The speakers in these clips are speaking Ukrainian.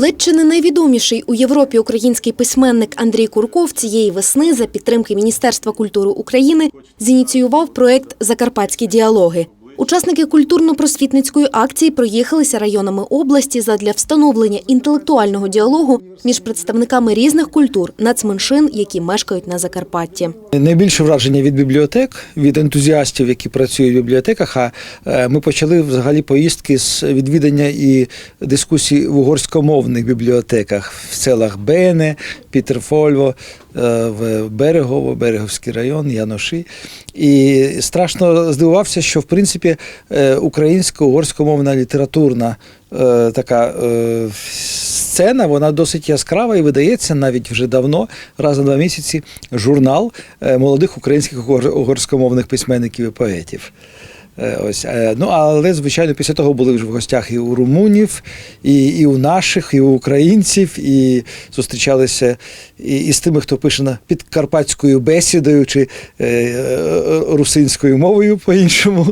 Ледь чи не найвідоміший у Європі український письменник Андрій Курков цієї весни за підтримки Міністерства культури України зініціював проект Закарпатські діалоги. Учасники культурно-просвітницької акції проїхалися районами області задля встановлення інтелектуального діалогу між представниками різних культур, нацменшин, які мешкають на Закарпатті. Найбільше враження від бібліотек, від ентузіастів, які працюють в бібліотеках. А е, ми почали взагалі поїздки з відвідання і дискусій в угорськомовних бібліотеках в селах Бене, Пітерфольво, в Берегово, Береговський район, Яноші. І страшно здивувався, що в принципі е, українсько-угорськомовна літературна е, така е, сцена, вона досить яскрава і видається навіть вже давно, раз на два місяці, журнал е, молодих українських угор- угорськомовних письменників і поетів. Е, Ось, е, ну, але, звичайно, після того були вже в гостях і у румунів, і, і у наших, і у українців, і зустрічалися і, і з тими, хто пише на підкарпатською бесідою чи е, е, русинською мовою по-іншому.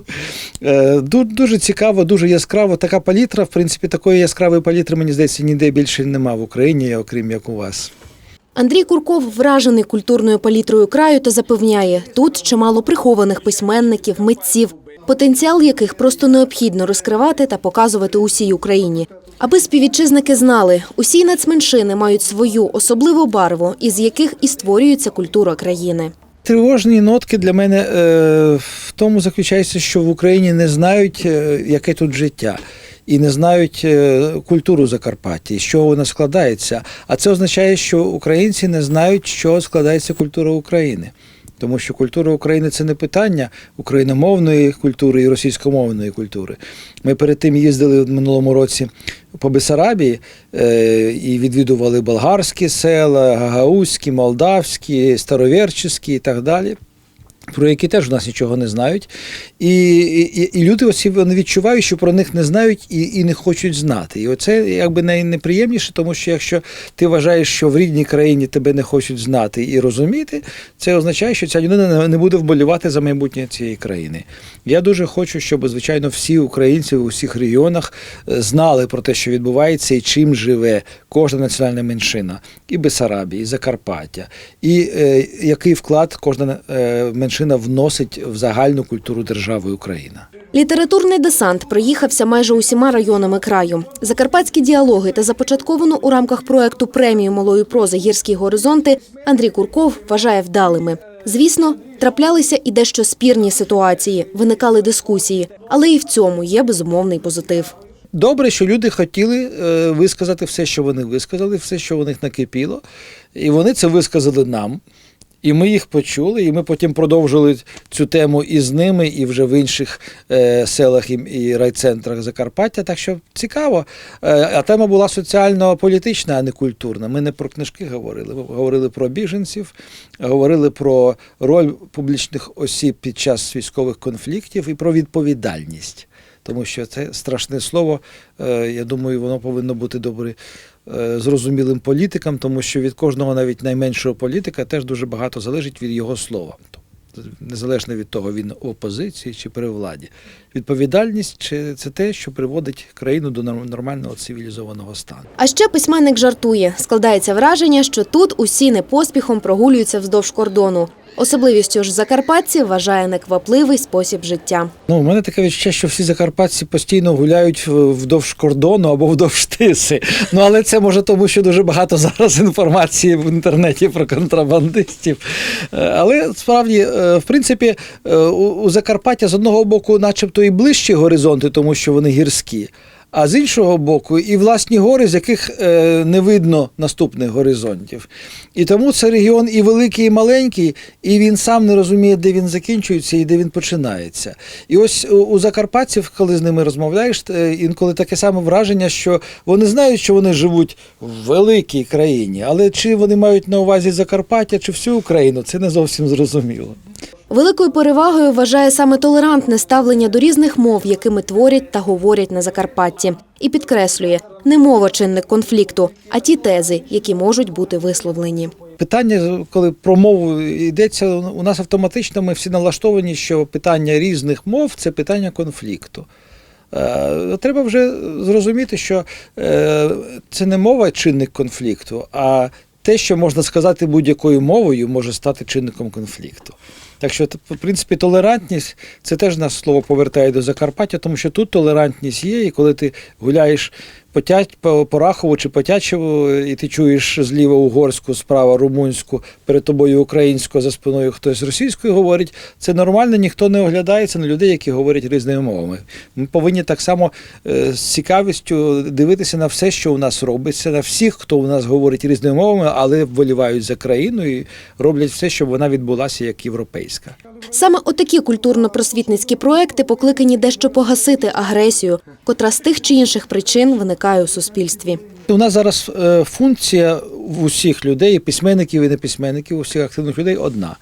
Е, ду- дуже цікаво, дуже яскраво. Така палітра, в принципі, такої яскравої палітри, мені здається, ніде більше нема в Україні, окрім як у вас. Андрій Курков вражений культурною палітрою краю та запевняє, тут чимало прихованих письменників, митців, потенціал яких просто необхідно розкривати та показувати усій Україні. Аби співвітчизники знали, усі нацменшини мають свою особливу барву, із яких і створюється культура країни. Тривожні нотки для мене е, в тому заключається, що в Україні не знають, е, яке тут життя. І не знають е, культуру Закарпаття, з чого вона складається. А це означає, що українці не знають, чого складається культура України. Тому що культура України це не питання україномовної культури і російськомовної культури. Ми перед тим їздили в минулому році по Бесарабії е, і відвідували болгарські села, гагаузькі, молдавські, староверчі і так далі. Про які теж у нас нічого не знають, і, і, і люди оці вони відчувають, що про них не знають і, і не хочуть знати. І оце якби найнеприємніше, тому що якщо ти вважаєш, що в рідній країні тебе не хочуть знати і розуміти, це означає, що ця людина не- не буде вболівати за майбутнє цієї країни. Я дуже хочу, щоб звичайно всі українці в усіх регіонах е, знали про те, що відбувається і чим живе кожна національна меншина, і Бесарабія, і Закарпаття, і е, який вклад кожна е, меншина вносить в загальну культуру держави Україна. Літературний десант проїхався майже усіма районами краю. Закарпатські діалоги та започатковану у рамках проекту премію малої прози Гірські горизонти Андрій Курков вважає вдалими. Звісно, траплялися і дещо спірні ситуації, виникали дискусії, але і в цьому є безумовний позитив. Добре, що люди хотіли е, висказати все, що вони висказали, все, що у них накипіло, і вони це висказали нам. І ми їх почули, і ми потім продовжили цю тему і з ними, і вже в інших е, селах і, і райцентрах Закарпаття. Так що цікаво. Е, а тема була соціально-політична, а не культурна. Ми не про книжки говорили. Ми говорили про біженців, говорили про роль публічних осіб під час військових конфліктів і про відповідальність. Тому що це страшне слово. е, Я думаю, воно повинно бути добре зрозумілим політикам, тому що від кожного навіть найменшого політика теж дуже багато залежить від його слова. Тобто, Незалежно від того, він в опозиції чи при владі. Відповідальність чи це те, що приводить країну до норм- нормального цивілізованого стану. А ще письменник жартує. Складається враження, що тут усі не поспіхом прогулюються вздовж кордону. Особливістю ж закарпатців вважає неквапливий спосіб життя. Ну, у мене таке відчуття, що всі закарпатці постійно гуляють вдовж кордону або вдовж тиси. Ну, але це може тому, що дуже багато зараз інформації в інтернеті про контрабандистів. Е, Але справді, е, в принципі, е, у Закарпаття з одного боку, начебто, і ближчі горизонти, тому що вони гірські. А з іншого боку, і власні гори, з яких е, не видно наступних горизонтів. І тому це регіон і великий, і маленький, і він сам не розуміє, де він закінчується і де він починається. І ось у, закарпатців, коли з ними розмовляєш, е, інколи таке саме враження, що вони знають, що вони живуть в великій країні, але чи вони мають на увазі Закарпаття чи всю Україну, це не зовсім зрозуміло. Великою перевагою вважає саме толерантне ставлення до різних мов, якими творять та говорять на Закарпатті. І підкреслює, не мова чинник конфлікту, а ті тези, які можуть бути висловлені. Питання, коли про мову йдеться, у нас автоматично ми всі налаштовані, що питання різних мов це питання конфлікту. Е, Треба вже зрозуміти, що е, це не мова чинник конфлікту, а те, що можна сказати будь-якою мовою, може стати чинником конфлікту. Так що, в принципі, толерантність це теж нас слово повертає до Закарпаття, тому що тут толерантність є, і коли ти гуляєш по, Тять, по, по чи по Тячеву, і ти чуєш зліва угорську, справа румунську, перед тобою українську, за спиною хтось російською говорить, це нормально, ніхто не оглядається на людей, які говорять різними мовами. Ми повинні так само е, з цікавістю дивитися на все, що у нас робиться, на всіх, хто у нас говорить різними мовами, але вболівають за країну і роблять все, щоб вона відбулася як європейська. Саме отакі культурно-просвітницькі проекти покликані дещо погасити агресію, котра з тих чи інших причин виникає у суспільстві. У нас зараз е, функція в усіх людей, письменників і неписьменників, у всіх активних людей одна.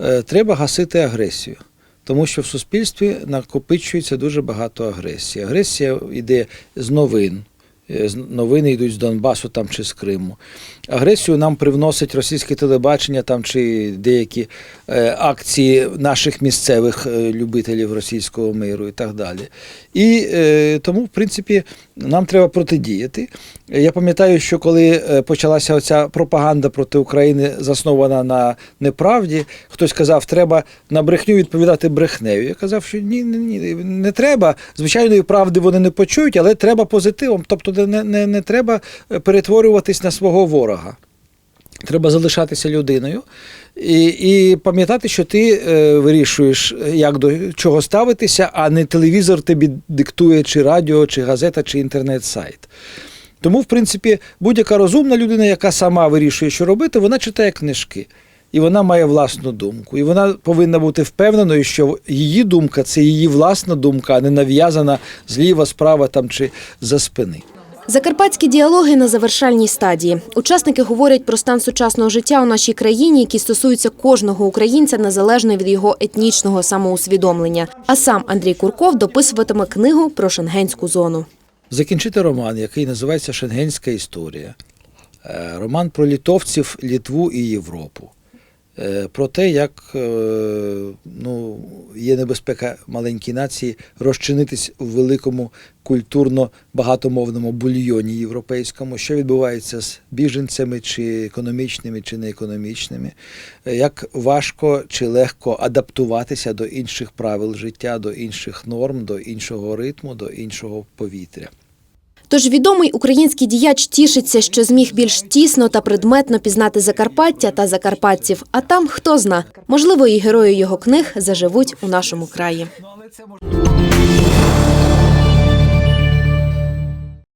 Е, Треба гасити агресію. Тому що в суспільстві накопичується дуже багато агресії. Агресія йде з новин. Е, Новини йдуть з Донбасу там чи з Криму. Агресію нам привносить російське телебачення там чи деякі е, акції наших місцевих е, любителів російського миру і так далі. І тому, в принципі, нам треба протидіяти. Я пам'ятаю, що коли почалася оця пропаганда проти України, заснована на неправді, хтось казав, треба на брехню відповідати брехнею. Я казав, що ні, ні, ні, не треба. Звичайної правди вони не почують, але треба позитивом. Тобто не, не, не треба перетворюватись на свого ворога. Треба залишатися людиною і, і пам'ятати, що ти е, вирішуєш, як до чого ставитися, а не телевізор тобі диктує, чи радіо, чи газета, чи інтернет-сайт. Тому, в принципі, будь-яка розумна людина, яка сама вирішує, що робити, вона читає книжки. І вона має власну думку. І вона повинна бути впевненою, що її думка це її власна думка, а не нав'язана зліва, справа там чи за спини. Закарпатські діалоги на завершальній стадії. Учасники говорять про стан сучасного життя у нашій країні, який стосується кожного українця незалежно від його етнічного самоусвідомлення. А сам Андрій Курков дописуватиме книгу про шенгенську зону. закінчити роман, який називається Шенгенська історія. Е, Роман про літовців, Літву і Європу. Е, Про те, як е, ну, є небезпека маленькій нації розчинитись у великому культурно багатомовному бульйоні європейському, що відбувається з біженцями, чи економічними, чи неекономічними, Е, як важко чи легко адаптуватися до інших правил життя, до інших норм, до іншого ритму, до іншого повітря. Тож відомий український діяч тішиться, що зміг більш тісно та предметно пізнати Закарпаття та закарпатців. А там хто зна, можливо, і герої його книг заживуть у нашому краї.